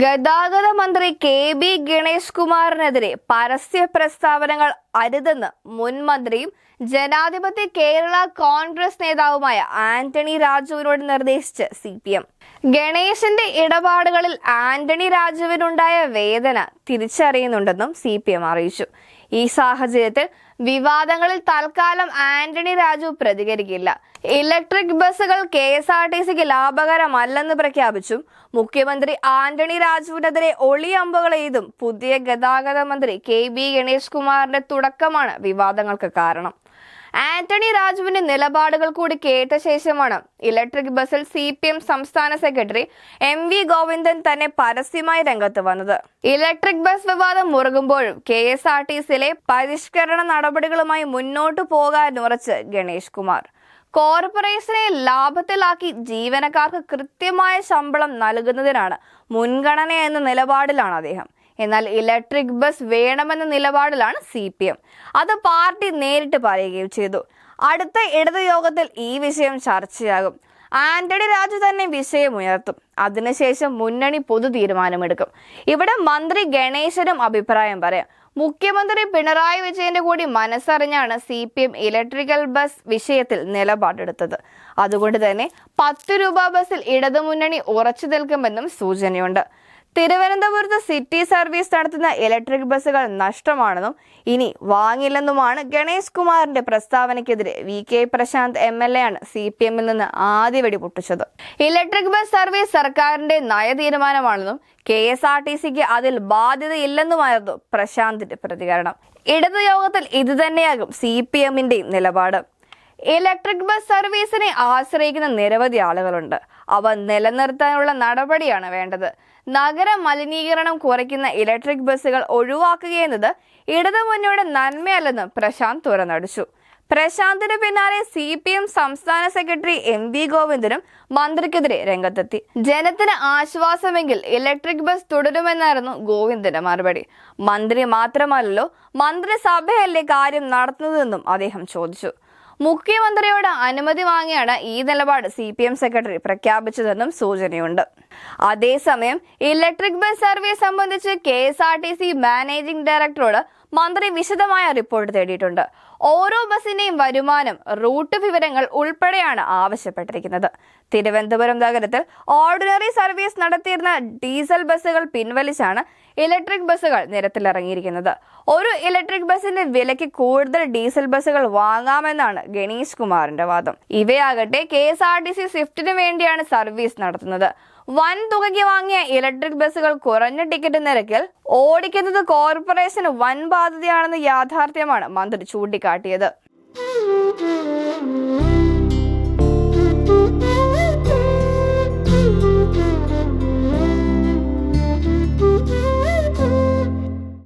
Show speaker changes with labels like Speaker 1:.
Speaker 1: ഗതാഗത മന്ത്രി K B Ganesh കുമാറിനെതിരെ പരസ്യ പ്രസ്താവനകൾ അരുതെന്ന് മുൻമന്ത്രിയും ജനാധിപത്യ കേരള കോൺഗ്രസ് നേതാവുമായ ആന്റണി രാജുവിനോട് നിർദ്ദേശിച്ച് സി പി എം. ഗണേശന്റെ ഇടപാടുകളിൽ ആന്റണി രാജുവിനുണ്ടായ വേദന തിരിച്ചറിയുന്നുണ്ടെന്നും സി പി എം അറിയിച്ചു. ഈ സാഹചര്യത്തിൽ വിവാദങ്ങളിൽ തൽക്കാലം ആന്റണി രാജു പ്രതികരിക്കില്ല. ഇലക്ട്രിക് ബസ്സുകൾ കെ എസ് ആർ ടി സിക്ക് ലാഭകരമല്ലെന്ന് പ്രഖ്യാപിച്ചും. മുഖ്യമന്ത്രി ആന്റണി രാജുവിനെതിരെ ഒളിയമ്പുകൾ എഴുതും പുതിയ ഗതാഗത മന്ത്രി കെ ബി ഗണേഷ് കുമാറിന്റെ തുടക്കമാണ് വിവാദങ്ങൾക്ക് കാരണം. ആന്റണി രാജുവിന്റെ നിലപാടുകൾ കൂടി കേട്ട ശേഷമാണ് ഇലക്ട്രിക് ബസ്സിൽ സി പി എം സംസ്ഥാന സെക്രട്ടറി എം വി ഗോവിന്ദൻ തന്നെ പരസ്യമായി രംഗത്ത് വന്നത്. ഇലക്ട്രിക് ബസ് വിവാദം മുറുകുമ്പോഴും കെ എസ് ആർ ടി സിയിലെ പരിഷ്കരണ നടപടികളുമായി മുന്നോട്ടു പോകാൻ ഉറച്ച് ഗണേഷ് കുമാർ. കോർപ്പറേഷനെ ലാഭത്തിലാക്കി ജീവനക്കാർക്ക് കൃത്യമായ ശമ്പളം നൽകുന്നതിനാണ് മുൻഗണന എന്ന നിലപാടിലാണ് അദ്ദേഹം. എന്നാൽ ഇലക്ട്രിക് ബസ് വേണമെന്ന നിലപാടിലാണ് സി പി എം അത് പാർട്ടി നേരിട്ട് പറയുകയും ചെയ്തു. അടുത്ത ഇടതു യോഗത്തിൽ ഈ വിഷയം ചർച്ചയാകും. ആന്റണി രാജു തന്നെ വിഷയം ഉയർത്തും. അതിനുശേഷം മുന്നണി പൊതു തീരുമാനമെടുക്കും. ഇവിടെ മന്ത്രി ഗണേശനും അഭിപ്രായം പറയാം. മുഖ്യമന്ത്രി പിണറായി വിജയന്റെ കൂടി മനസ്സറിഞ്ഞാണ് C P M electrical bus വിഷയത്തിൽ നിലപാടെടുത്തത്. അതുകൊണ്ട് തന്നെ പത്ത് രൂപ ബസ്സിൽ ഇടതുമുന്നണി ഉറച്ചു നിൽക്കുമെന്നും സൂചനയുണ്ട്. തിരുവനന്തപുരത്ത് സിറ്റി സർവീസ് നടത്തുന്ന ഇലക്ട്രിക് ബസ്സുകൾ നഷ്ടമാണെന്നും ഇനി വാങ്ങില്ലെന്നുമാണ് ഗണേഷ് കുമാറിന്റെ പ്രസ്താവനയ്ക്കെതിരെ V K Prashanth M L A ആണ് സി പി എമ്മിൽ നിന്ന് ആദ്യ വെടി പൊട്ടിച്ചത്. ഇലക്ട്രിക് ബസ് സർവീസ് സർക്കാരിന്റെ നയതീരുമാനമാണെന്നും കെ എസ് ആർ ടി സിക്ക് അതിൽ ബാധ്യതയില്ലെന്നുമായിരുന്നു പ്രശാന്തിന്റെ പ്രതികരണം. ഇടതു യോഗത്തിൽ ഇതുതന്നെയാകും സി പി എമ്മിന്റെയും നിലപാട്. ഇലക്ട്രിക് ബസ് സർവീസിനെ ആശ്രയിക്കുന്ന നിരവധി ആളുകളുണ്ട്. അവ നിലനിർത്താനുള്ള നടപടിയാണ് വേണ്ടത്. നഗര മലിനീകരണം കുറയ്ക്കുന്ന ഇലക്ട്രിക് ബസ്സുകൾ ഒഴിവാക്കുകയെന്നത് ഇടതുമുന്നോട് നന്മയല്ലെന്ന് പ്രശാന്ത് തുറന്നടിച്ചു പ്രശാന്തിന് പിന്നാലെ സി പി എം സംസ്ഥാന സെക്രട്ടറി എം വി ഗോവിന്ദനും മന്ത്രിക്കെതിരെ രംഗത്തെത്തി. ജനത്തിന് ആശ്വാസമെങ്കിൽ ഇലക്ട്രിക് ബസ് തുടരുമെന്നായിരുന്നു ഗോവിന്ദന്റെ മറുപടി. മന്ത്രി മാത്രമല്ലല്ലോ മന്ത്രിസഭയല്ലേ കാര്യം നടത്തുന്നതെന്നും അദ്ദേഹം ചോദിച്ചു. മുഖ്യമന്ത്രിയോട് അനുമതി വാങ്ങിയാണ് ഈ നിലപാട് സി പി എം സെക്രട്ടറി പ്രഖ്യാപിച്ചതെന്നും സൂചനയുണ്ട്. അതേസമയം ഇലക്ട്രിക് ബസ് സർവീസ് സംബന്ധിച്ച് K S R T C managing ഡയറക്ടറോട് മന്ത്രി വിശദമായ റിപ്പോർട്ട് തേടിയിട്ടുണ്ട്. ഓരോ ബസിന്റെയും വരുമാനം റൂട്ട് വിവരങ്ങൾ ഉൾപ്പെടെയാണ് ആവശ്യപ്പെട്ടിരിക്കുന്നത്. തിരുവനന്തപുരം നഗരത്തിൽ ഓർഡിനറി സർവീസ് നടത്തിയിരുന്ന ഡീസൽ ബസ്സുകൾ പിൻവലിച്ചാണ് ഇലക്ട്രിക് ബസ്സുകൾ നിരത്തിലിറങ്ങിയിരിക്കുന്നത്. ഒരു ഇലക്ട്രിക് ബസിന്റെ വിലയ്ക്ക് കൂടുതൽ ഡീസൽ ബസ്സുകൾ വാങ്ങാമെന്നാണ് ഗണേഷ് കുമാറിന്റെ വാദം. ഇവയാകട്ടെ K S R T C സ്വിഫ്റ്റിന് വേണ്ടിയാണ് സർവീസ് നടത്തുന്നത്. വൻ തുകയ്ക്ക് വാങ്ങിയ ഇലക്ട്രിക് ബസ്സുകൾ കുറഞ്ഞ ടിക്കറ്റ് നിരക്കിൽ ഓടിക്കുന്നത് കോർപ്പറേഷന് വൻ ബാധ്യതയാണെന്ന് യാഥാർത്ഥ്യമാണ് മന്ത്രി ചൂണ്ടിക്കാട്ടിയത്.